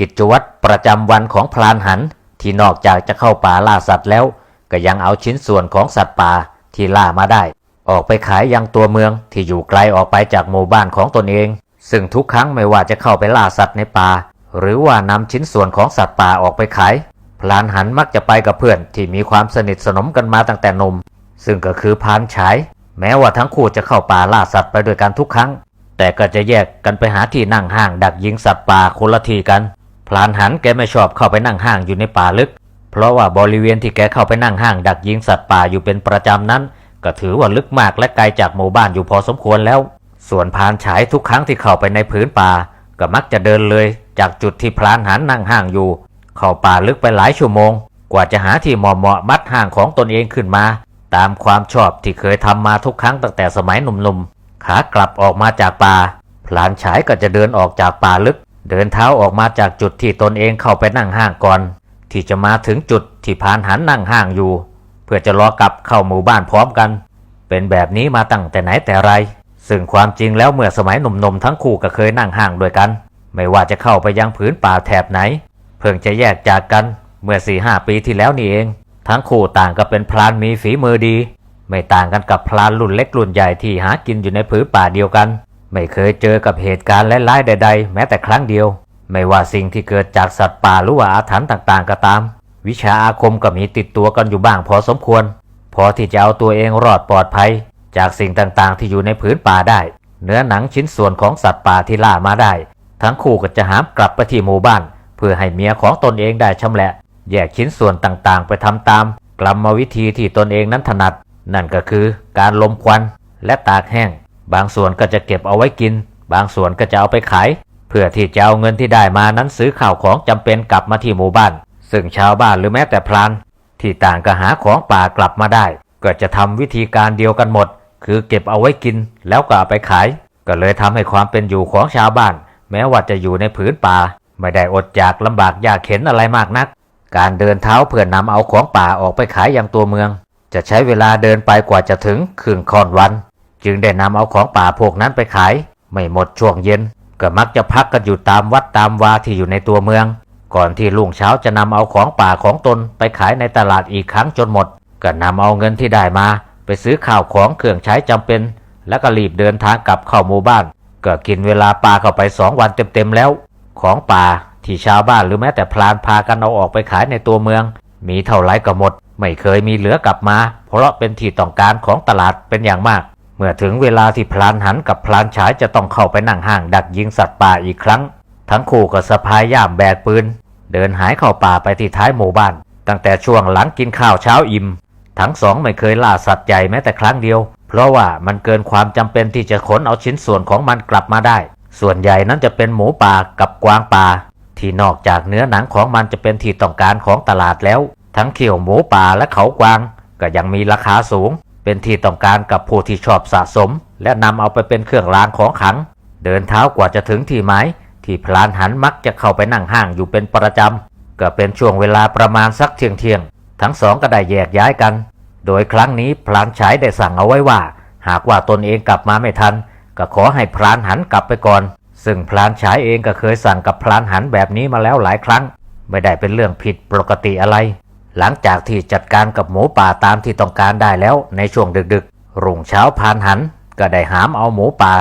กิจวัตรประจำวันของพลานหันที่นอกจากจะเข้าป่าล่าสัตว์แล้ว ก็ยังเอาชิ้นส่วนของสัตว์ป่าที่ล่ามาได้ ออกไปขายยังตัวเมืองที่อยู่ไกลออกไปจากหมู่บ้านของตนเอง ซึ่งทุกครั้งไม่ว่าจะเข้าไปล่าสัตว์ในป่า หรือว่านำชิ้นส่วนของสัตว์ป่าออกไปขาย พลานหันมักจะไปกับเพื่อนที่มีความสนิทสนมกันมาตั้งแต่นม ซึ่งก็คือพานฉาย แม้ว่าทั้งคู่จะเข้าป่าล่าสัตว์ไปด้วยกันทุกครั้ง แต่ก็จะแยกกันไปหาที่นั่งห้างดักยิงสัตว์ป่าคนละทีกัน พลานหันแกไม่ชอบเข้าไปนั่งห้างอยู่ในป่าลึก เพราะว่าบริเวณที่แกเข้าไปนั่งห้างดักยิงสัตว์ป่าอยู่เป็นประจำนั้น ก็ถือว่าลึกมากและไกลจากหมู่บ้านอยู่พอสมควรแล้ว ส่วนพานฉายทุกครั้งที่เข้าไปในผืนป่า ก็มักจะเดินเลย จากจุดที่พรานหันนั่งห้างอยู่ เข้าป่าลึกไปหลายชั่วโมง กว่าจะหาที่เหมาะเหมาะมัดห้างของตนเองขึ้นมา ตามความชอบที่เคยทำมาทุกครั้งตั้งแต่สมัยหนุ่มๆขากลับออกมาจากป่าพลานฉายก็จะเดินออกจากป่าลึก เดินเท้าออกมาจากจุดที่ตนเองเข้าไปนั่งห้างก่อน ที่จะมาถึงจุดที่พานหันนั่งห้างอยู่ เพื่อจะรอกลับเข้าหมู่บ้านพร้อมกัน เป็นแบบนี้มาตั้งแต่ไหนแต่ไร ซึ่งความจริงแล้วเมื่อสมัยหนุ่มๆทั้งคู่ก็เคยนั่งห้างด้วยกัน ไม่ว่าจะเข้าไปยังผืนป่าแถบไหน เพิ่งจะแยกจากกันเมื่อสี่ห้าปีที่แล้วนี่เอง ทั้งคู่ต่างก็เป็นพลานมีฝีมือดี ไม่ต่างกันกับพลานรุ่นเล็กรุ่นใหญ่ที่หากินอยู่ในผืนป่าเดียวกัน ไม่เคยเจอกับเหตุการณ์ร้ายใด ๆ แม้แต่ครั้งเดียว ไม่ว่าสิ่งที่เกิดจากสัตว์ป่าหรือว่าอาถรรพ์ต่างๆ ก็ตาม วิชาอาคมก็มีติดตัวกันอยู่บ้างพอสมควร พอที่จะเอาตัวเองรอดปลอดภัย จากสิ่งต่างๆ ที่อยู่ในผืนป่าได้ เนื้อหนังชิ้นส่วนของสัตว์ป่าที่ล่ามาได้ ทั้งคู่ก็จะหามกลับไปที่หมู่บ้าน เพื่อให้เมียของตนเองได้ชำแหละ แยกชิ้นส่วนต่างๆ ไปทำตามกรรมวิธีที่ตนเองนั้นถนัด นั่นก็คือการลมควันและตากแห้ง บางส่วนก็จะเก็บเอาไว้กิน บางส่วนก็จะเอาไปขาย เพื่อที่จะเอาเงินที่ได้มานั้นซื้อข้าวของจำเป็นกลับมาที่หมู่บ้าน ซึ่งชาวบ้านหรือแม้แต่พรานที่ต่างก็หาของป่ากลับมาได้ ก็จะทำวิธีการเดียวกันหมด คือเก็บเอาไว้กินแล้วก็เอาไปขาย ก็เลยทำให้ความเป็นอยู่ของชาวบ้าน แม้ว่าจะอยู่ในผืนป่า ไม่ได้อดจากลำบากยากเข็นอะไรมากนัก การเดินเท้าเพื่อนำเอาของป่าออกไปขายยังตัวเมือง จะใช้เวลาเดินไปกว่าจะถึงครึ่งค่อนวัน จึงได้นำเอาของป่าพวกนั้นไปขาย ไม่หมดช่วงเย็น ก็มักจะพักกันอยู่ตามวัดตามวาที่อยู่ในตัวเมือง ก่อนที่ลุงเช้าจะนำเอาของป่าของตนไปขายในตลาดอีกครั้งจนหมด ก็นำเอาเงินที่ได้มา ไปซื้อข้าวของเครื่องใช้จำเป็น แล้วก็รีบเดินทางกลับเข้าหมู่บ้าน ก็กินเวลาปลาเข้าไปสองวันเต็มๆแล้ว ของป่าที่ชาวบ้านหรือแม้แต่พลานพากันเอาออกไปขายในตัวเมือง มีเท่าไรก็หมด ไม่เคยมีเหลือกลับมา เพราะเป็นที่ต้องการของตลาดเป็นอย่างมาก เมื่อถึงเวลาที่พลานหันกับพลานฉายจะต้องเข้าไปนั่งห้างดักยิงสัตว์ป่าอีกครั้ง ทั้งคู่ก็สะพายย่ามแบกปืน เดินหายเข้าป่าไปที่ท้ายหมู่บ้าน ตั้งแต่ช่วงหลังกินข้าวเช้าอิ่มทั้งสองไม่เคยล่าสัตว์ใหญ่แม้แต่ครั้งเดียว เพราะว่ามันเกินความจำเป็นที่จะขนเอาชิ้นส่วนของมันกลับมาได้ ส่วนใหญ่นั้นจะเป็นหมูป่ากับกวางป่า ที่นอกจากเนื้อหนังของมันจะเป็นที่ต้องการของตลาดแล้ว ทั้งเขียวหมูป่าและเขากวาง ก็ยังมีราคาสูง เป็นที่ต้องการกับผู้ที่ชอบสะสม และนำเอาไปเป็นเครื่องรางของขัง เดินเท้ากว่าจะถึงที่หมายที่พลานหันมักจะเข้าไปนั่งห้างอยู่เป็นประจำก็เป็นช่วงเวลาประมาณสักเที่ยงเที่ยงทั้งสองก็ได้แยกย้ายกัน โดยครั้งนี้พลานฉายได้สั่งเอาไว้ว่า หากว่าตนเองกลับมาไม่ทัน ก็ขอให้พลานหันกลับไปก่อน ซึ่งพลานฉายเองก็เคยสั่งกับพลานหันแบบนี้มาแล้วหลายครั้ง ไม่ได้เป็นเรื่องผิดปกติอะไร หลังจากที่จัดการกับหมูป่าตามที่ต้องการได้แล้วในช่วงดึกๆ รุ่งเช้าพลานหันก็ได้หามเอาหมูป่า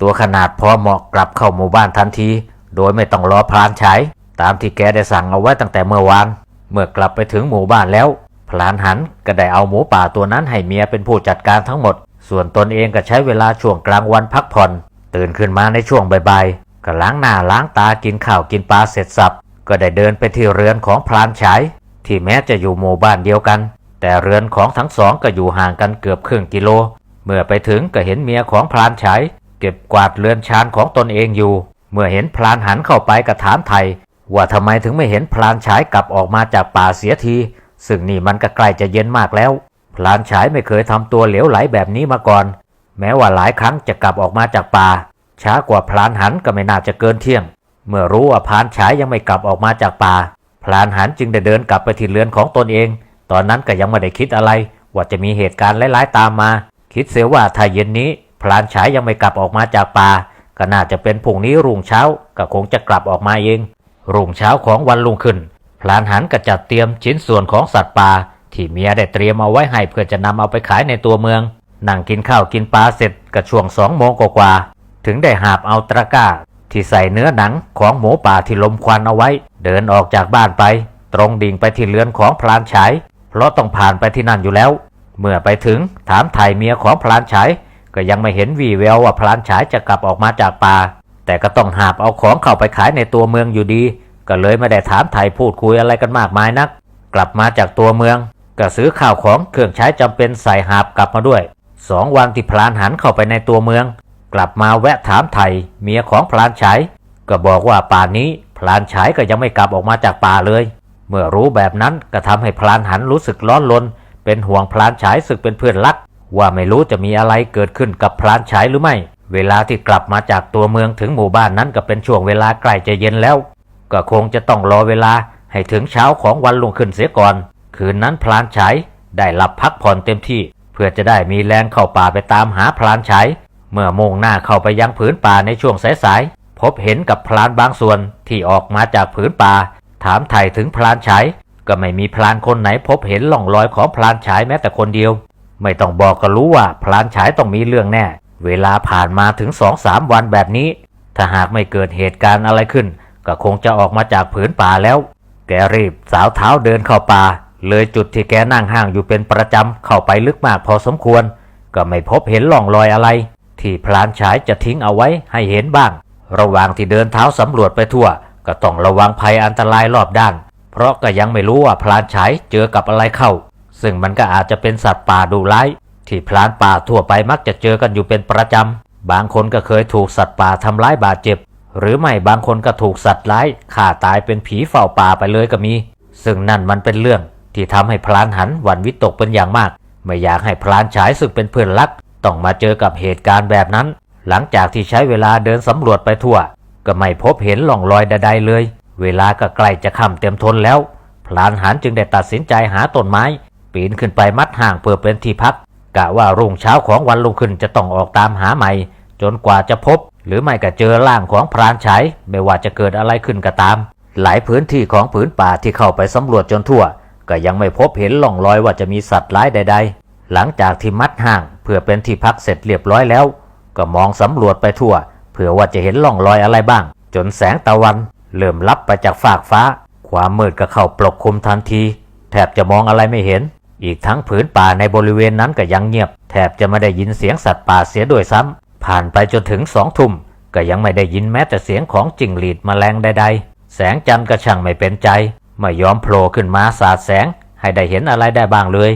ตัวขนาดพอเหมาะกลับเข้าหมู่บ้านทันที โดยไม่ต้องรอพลานฉายตามที่แกได้สั่งเอาไว้ตั้งแต่เมื่อวาน เมื่อกลับไปถึงหมู่บ้านแล้ว พลานหันก็ได้เอาหมูป่าตัวนั้นให้เมียเป็นผู้จัดการทั้งหมด ส่วนตนเองก็ใช้เวลาช่วงกลางวันพักผ่อน ตื่นขึ้นมาในช่วงบ่ายๆก็ล้างหน้าล้างตากินข้าวกินปลาเสร็จสับ ก็ได้เดินไปที่เรือนของพลานฉาย ที่แม้จะอยู่หมู่บ้านเดียวกัน แต่เรือนของทั้งสองก็อยู่ห่างกันเกือบครึ่งกิโล เมื่อไปถึงก็เห็นเมียของพลานฉายเก็บกวาดเรือนชานของตนเองอยู่ เมื่อเห็นพลานหันเข้าไปก็ถามไทย ว่าทำไมถึงไม่เห็นพลานฉายกลับออกมาจากป่าเสียที ซึ่งนี่มันก็ใกล้จะเย็นมากแล้วพลานฉายไม่เคยทำตัวเหลวไหลแบบนี้มาก่อน แม้ว่าหลายครั้งจะกลับออกมาจากป่า ช้ากว่าพลานหันก็ไม่น่าจะเกินเที่ยง เมื่อรู้ว่าพลานฉายยังไม่กลับออกมาจากป่า พลานหันจึงได้เดินกลับไปที่เรือนของตนเอง ตอนนั้นก็ยังไม่ได้คิดอะไร ว่าจะมีเหตุการณ์ร้ายๆตามมา คิดเสียว่าถ้าเย็นนี้ พลานฉายยังไม่กลับออกมาจากป่าก็น่าจะเป็นพรุ่งนี้รุ่งเช้าก็คงจะกลับออกมาเอง รุ่งเช้าของวันรุ่งขึ้น พลานหันก็จัดเตรียมชิ้นส่วนของสัตว์ป่าที่เมียได้เตรียมเอาไว้ให้เพื่อจะนำเอาไปขายในตัวเมือง นั่งกินข้าวกินปลาเสร็จก็ช่วงสองโมงกว่าๆถึงได้หาบเอาตะกร้า ที่ใส่เนื้อหนังของหมูป่าที่ลมควันเอาไว้ เดินออกจากบ้านไป ตรงดิ่งไปที่เรือนของพลานฉาย เพราะต้องผ่านไปที่นั่นอยู่แล้ว เมื่อไปถึงถามไถ่เมียของพลานฉาย ก็ยังไม่เห็นวี่แววว่าพลานฉายจะกลับออกมาจากป่า แต่ก็ต้องหาบเอาของเข้าไปขายในตัวเมืองอยู่ดี ก็เลยไม่ได้ถามไถ่พูดคุยอะไรกันมากมายนัก กลับมาจากตัวเมืองก็ซื้อข้าวของเครื่องใช้จำเป็นใส่หาบกลับมาด้วยสองวันที่พลานหันเข้าไปในตัวเมือง กลับมาแวะถามไถ่เมียของพลานฉายก็บอกว่าป่านนี้พลานฉายก็ยังไม่กลับออกมาจากป่าเลย เมื่อรู้แบบนั้นก็ทำให้พลานหันรู้สึกร้อนรนเป็นห่วงพลานฉายสึกเป็นเพื่อนรัก ว่าไม่รู้จะมีอะไรเกิดขึ้นกับพลานฉายหรือไม่ เวลาที่กลับมาจากตัวเมืองถึงหมู่บ้านนั้นก็เป็นช่วงเวลาใกล้จะเย็นแล้ว ก็คงจะต้องรอเวลาให้ถึงเช้าของวันรุ่งขึ้นเสียก่อน คืนนั้นพลานฉายได้หลับพักผ่อนเต็มที่ เพื่อจะได้มีแรงเข้าป่าไปตามหาพลานฉาย เมื่อมุ่งหน้าเข้าไปยังผืนป่าในช่วงสายๆพบเห็นกับพลานบางส่วนที่ออกมาจากผืนป่า ถามไถ่ถึงพลานฉายก็ไม่มีพลานคนไหนพบเห็นล่องรอยของพลานฉายแม้แต่คนเดียว ไม่ต้องบอกก็รู้ว่าพลานฉายต้องมีเรื่องแน่ เวลาผ่านมาถึงสองสามวันแบบนี้ ถ้าหากไม่เกิดเหตุการณ์อะไรขึ้น ก็คงจะออกมาจากผืนป่าแล้ว แกรีบสาวเท้าเดินเข้าป่า เลยจุดที่แกนั่งห้างอยู่เป็นประจำเข้าไปลึกมากพอสมควร ก็ไม่พบเห็นล่องรอยอะไร ที่พลานฉายจะทิ้งเอาไว้ให้เห็นบ้าง ระหว่างที่เดินเท้าสำรวจไปทั่ว ก็ต้องระวังภัยอันตรายรอบด้าน เพราะก็ยังไม่รู้ว่าพลานฉายเจอกับอะไรเข้า ซึ่งมันก็อาจจะเป็นสัตว์ป่าดุร้ายที่พลานป่าทั่วไปมักจะเจอกันอยู่เป็นประจำ บางคนก็เคยถูกสัตว์ป่าทำร้ายบาดเจ็บ หรือไม่บางคนก็ถูกสัตว์ร้ายฆ่าตายเป็นผีเฝ้าป่าไปเลยก็มี ซึ่งนั่นมันเป็นเรื่องที่ทำให้พลานหันหวั่นวิตกเป็นอย่างมาก ไม่อยากให้พลานฉายซึ่งเป็นเพื่อนรัก ต้องมาเจอกับเหตุการณ์แบบนั้น หลังจากที่ใช้เวลาเดินสำรวจไปทั่ว ก็ไม่พบเห็นหล่องรอยใดๆเลย เวลาก็ใกล้จะค่ำเต็มทนแล้ว พลานหันจึงได้ตัดสินใจหาต้นไม้ ปีนขึ้นไปมัดห่างเพื่อเป็นที่พักกะว่ารุ่งเช้าของวันรุ่งขึ้นจะต้องออกตามหาใหม่ จนกว่าจะพบ หรือไม่ก็เจอร่างของพรานฉายไม่ว่าจะเกิดอะไรขึ้นก็ตาม หลายพื้นที่ของผืนป่าที่เข้าไปสำรวจจนทั่ว ก็ยังไม่พบเห็นหล่องรอยว่าจะมีสัตว์ร้ายใด ๆ หลังจากที่มัดห่างเพื่อเป็นที่พักเสร็จเรียบร้อยแล้ว ก็มองสำรวจไปทั่ว เผื่อว่าจะเห็นหล่องรอยอะไรบ้าง จนแสงตะวัน เริ่มลับไปจากฟากฟ้า ความมืดก็เข้าปกคลุมทันที แทบจะมองอะไรไม่เห็น อีกทั้งผืนป่าในบริเวณนั้นก็ยังเงียบ แทบจะไม่ได้ยินเสียงสัตว์ป่าเสียด้วยซ้ำผ่านไปจนถึงสองทุ่มก็ยังไม่ได้ยินแม้แต่เสียงของจิงหรีดแมลงใดๆ แสงจันทร์ก็ช่างไม่เป็นใจ ไม่ยอมโผล่ขึ้นมาสาดแสง ให้ได้เห็นอะไรได้บ้างเลย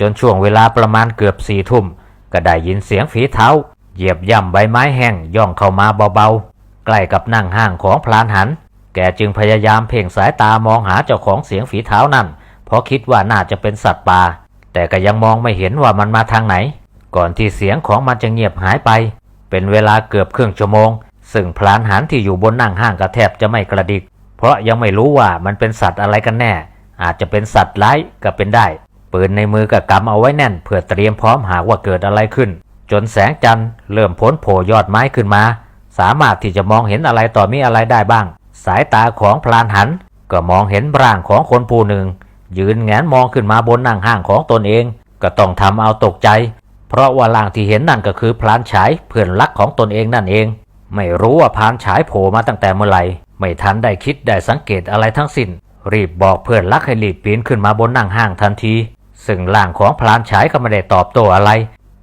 จนช่วงเวลาประมาณเกือบสี่ทุ่มก็ได้ยินเสียงฝีเท้า เหยียบย่ำใบไม้แห้งย่องเข้ามาเบาๆ ใกล้กับนั่งห้างของพลานหัน แกจึงพยายามเพ่งสายตามองหาเจ้าของเสียงฝีเท้านั่น เพราะคิดว่าน่าจะเป็นสัตว์ป่า แต่ก็ยังมองไม่เห็นว่ามันมาทางไหน ก่อนที่เสียงของมันจะเงียบหายไป เป็นเวลาเกือบครึ่งชั่วโมง ซึ่งพลานหันที่อยู่บนนั่งห้างก็แทบจะไม่กระดิก เพราะยังไม่รู้ว่ามันเป็นสัตว์อะไรกันแน่ อาจจะเป็นสัตว์ร้ายก็เป็นได้ ปืนในมือก็กำเอาไว้แน่น เพื่อเตรียมพร้อมหากว่าเกิดอะไรขึ้น จนแสงจันทร์เริ่มพ้นโผล่ยอดไม้ขึ้นมา สามารถที่จะมองเห็นอะไรต่อมีอะไรได้บ้าง สายตาของพลานหัน ก็มองเห็นร่างของคนผู้หนึ่ง ยืนแงนมองขึ้นมาบนนั่งห้างของตนเอง ก็ต้องทำเอาตกใจ เพราะว่าร่างที่เห็นนั่นก็คือพลานฉายเพื่อนรักของตนเองนั่นเอง ไม่รู้ว่าพลานฉายโผล่มาตั้งแต่เมื่อไหร่ไม่ทันได้คิดได้สังเกตอะไรทั้งสิ้นรีบบอกเพื่อนรักให้รีบปีนขึ้นมาบนนั่งห้างทันที ซึ่งร่างของพลานฉายก็ไม่ได้ตอบโต้อะไร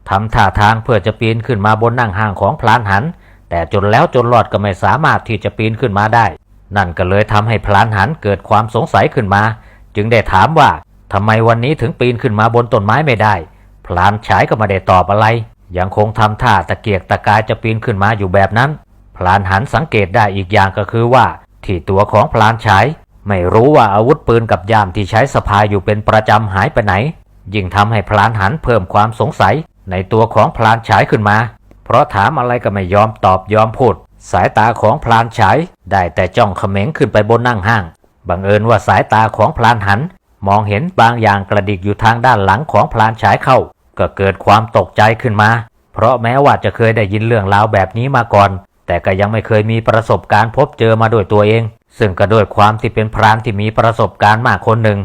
ทำท่าทางเพื่อจะปีนขึ้นมาบนนั่งห้างของพลานหัน แต่จนแล้วจนรอดก็ไม่สามารถที่จะปีนขึ้นมาได้ นั่นก็เลยทำให้พลานหันเกิดความสงสัยขึ้นมา จึงได้ถามว่าทำไมวันนี้ถึงปีนขึ้นมาบนต้นไม้ไม่ได้ พลานฉายก็ไม่ได้ตอบอะไร ยังคงทำท่าตะเกียกตะกายจะปีนขึ้นมาอยู่แบบนั้น พลานหันสังเกตได้อีกอย่างก็คือว่า ที่ตัวของพลานฉาย ไม่รู้ว่าอาวุธปืนกับยามที่ใช้สะพายอยู่เป็นประจำหายไปไหน ยิ่งทำให้พลานหันเพิ่มความสงสัยในตัวของพลานฉายขึ้นมา เพราะถามอะไรก็ไม่ยอมตอบยอมพูด สายตาของพลานฉายได้แต่จ้องเขม็งขึ้นไปบนนั่งห้าง บังเอิญว่าสายตาของพลานหัน มองเห็นบางอย่างกระดิกอยู่ทางด้านหลังของพลานฉายเข้า ก็เกิดความตกใจขึ้นมา เพราะแม้ว่าจะเคยได้ยินเรื่องราวแบบนี้มาก่อน แต่ก็ยังไม่เคยมีประสบการณ์พบเจอมาด้วยตัวเอง ซึ่งก็ด้วยความที่เป็นพรานที่มีประสบการณ์มากคนหนึ่ง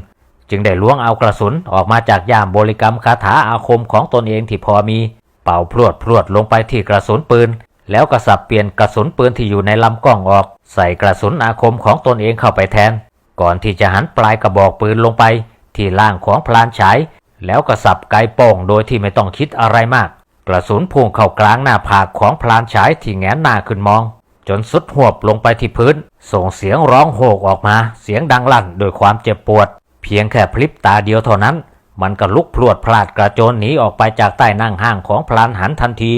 จึงได้ล้วงเอากระสุนออกมาจากย่ามบริกรรมคาถาอาคมของตนเองที่พอมี เป่าพรวดพรวดลงไปที่กระสุนปืน แล้วก็สับเปลี่ยนกระสุนปืนที่อยู่ในลำกล้องออก ใส่กระสุนอาคมของตนเองเข้าไปแทน ก่อนที่จะหันปลายกระบอกปืนลงไป ที่ล่างของพลานฉายแล้วก็สับไกโป้งโดยที่ไม่ต้องคิดอะไรมาก กระสุนพุ่งเข้ากลางหน้าผากของพลานฉายที่แงนหน้าขึ้นมอง จนสุดหวบลงไปที่พื้น ส่งเสียงร้องโหกออกมา เสียงดังลั่นโดวยความเจ็บปวด เพียงแค่พลิบตาเดียวเท่านั้น มันก็ลุกพรวดพลาดกระโจนหนีออกไปจากใต้นั่งห้างของพลานหันทันที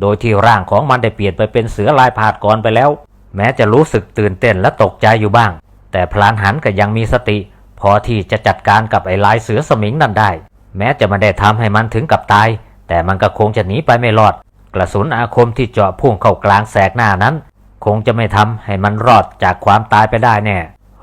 โดยที่ร่างของมันได้เปลี่ยนไปเป็นเสือลายผาดก่อนไปแล้ว แม้จะรู้สึกตื่นเต้นและตกใจอยู่บ้าง แต่พลานหันก็ยังมีสติ พอที่จะจัดการกับไอ้ลายเสือสมิงนั่นได้ แม้จะไม่ได้ทำให้มันถึงกับตาย แต่มันก็คงจะหนีไปไม่รอด กระสุนอาคมที่เจาะพุ่งเข้ากลางแสกหน้านั้น คงจะไม่ทำให้มันรอดจากความตายไปได้แน่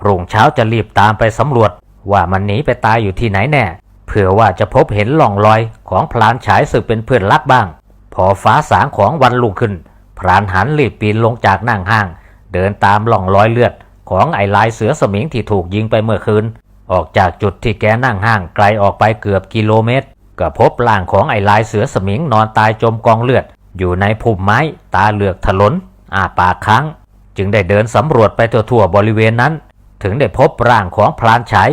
รุ่งเช้าจะรีบตามไปสำรวจ ว่ามันหนีไปตายอยู่ที่ไหนแน่ เผื่อว่าจะพบเห็นล่องรอยของพลานฉายสึกเป็นเพื่อนรักบ้าง พอฟ้าสางของวันลุ่งขึ้น พรานหันรีบปีนลงจากนั่งห้าง เดินตามล่องรอยเลือด ของไอ้ลายเสือสมิงที่ถูกยิงไปเมื่อคืน ออกจากจุดที่แกนั่งห้างไกลออกไปเกือบกิโลเมตร ก็พบร่างของไอ้ลายเสือสมิงนอนตายจมกองเลือด อยู่ในพุ่มไม้ตาเหลือกถลน อาปากค้างจึงได้เดินสำรวจไปทั่วๆบริเวณนั้น ถึงได้พบร่างของพลานฉาย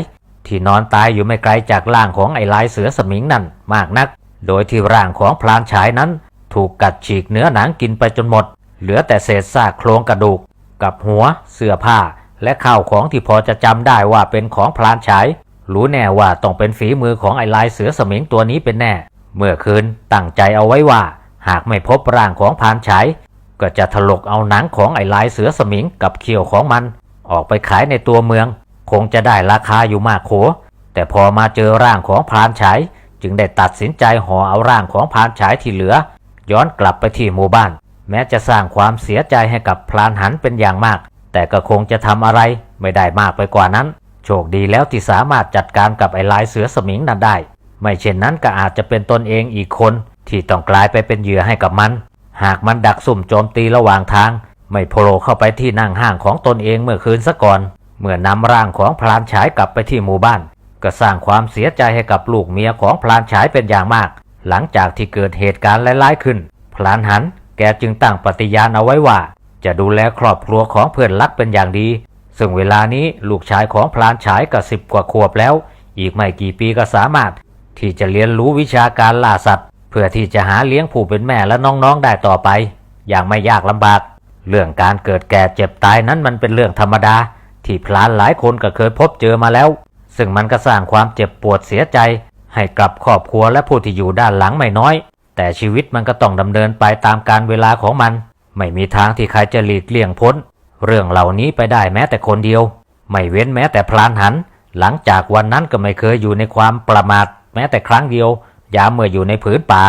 ที่นอนตายอยู่ไม่ไกลจากร่างของไอ้ลายเสือสมิงนั่นมากนัก โดยที่ร่างของพลานฉายนั้น ถูกกัดฉีกเนื้อหนังกินไปจนหมด เหลือแต่เศษซากโครงกระดูก กับหัว เสื้อผ้า และข้าวของที่พอจะจำได้ว่าเป็นของพลานฉาย รู้แน่ว่าต้องเป็นฝีมือของไอ้ลายเสือสมิงตัวนี้เป็นแน่ เมื่อคืนตั้งใจเอาไว้ว่า หากไม่พบร่างของพลานฉาย ก็จะถลกเอาหนังของไอ้ลายเสือสมิงกับเขี้ยวของมัน ออกไปขายในตัวเมือง คงจะได้ราคาอยู่มากโข แต่พอมาเจอร่างของพรานฉายจึงได้ตัดสินใจห่อเอาร่างของพรานฉายที่เหลือ ย้อนกลับไปที่หมู่บ้าน แม้จะสร้างความเสียใจให้กับพรานหันเป็นอย่างมาก แต่ก็คงจะทำอะไรไม่ได้มากไปกว่านั้น โชคดีแล้วที่สามารถจัดการกับไอ้ลายเสือสมิงนั้นได้ ไม่เช่นนั้นก็อาจจะเป็นตนเองอีกคนที่ต้องกลายไปเป็นเหยื่อให้กับมัน หากมันดักสุ่มโจมตีระหว่างทาง ไม่โผล่เข้าไปที่นั่งห้างของตนเองเมื่อคืนซะก่อน เมื่อนำร่างของพลานฉายกลับไปที่หมู่บ้าน ก็สร้างความเสียใจให้กับลูกเมียของพลานฉายเป็นอย่างมาก หลังจากที่เกิดเหตุการณ์ร้ายๆขึ้นพลานหันแกจึงตั้งปฏิญาณเอาไว้ว่า จะดูแลครอบครัวของเพื่อนรักเป็นอย่างดี ซึ่งเวลานี้ลูกชายของพลานฉายก็สิบกว่าขวบแล้ว อีกไม่กี่ปีก็สามารถ ที่จะเรียนรู้วิชาการล่าสัตว์ เพื่อที่จะหาเลี้ยงผู้เป็นแม่และน้องๆได้ต่อไป อย่างไม่ยากลำบาก เรื่องการเกิดแก่เจ็บตายนั้นมันเป็นเรื่องธรรมดา ที่พลานหลายคนก็เคยพบเจอมาแล้ว ซึ่งมันก็สร้างความเจ็บปวดเสียใจ ให้กับครอบครัวและผู้ที่อยู่ด้านหลังไม่น้อย แต่ชีวิตมันก็ต้องดำเนินไปตามการเวลาของมัน ไม่มีทางที่ใครจะหลีกเลี่ยงพ้น เรื่องเหล่านี้ไปได้แม้แต่คนเดียว ไม่เว้นแม้แต่พลานหัน หลังจากวันนั้นก็ไม่เคยอยู่ในความประมาทแม้แต่ครั้งเดียว ยามเมื่ออยู่ในผืนป่า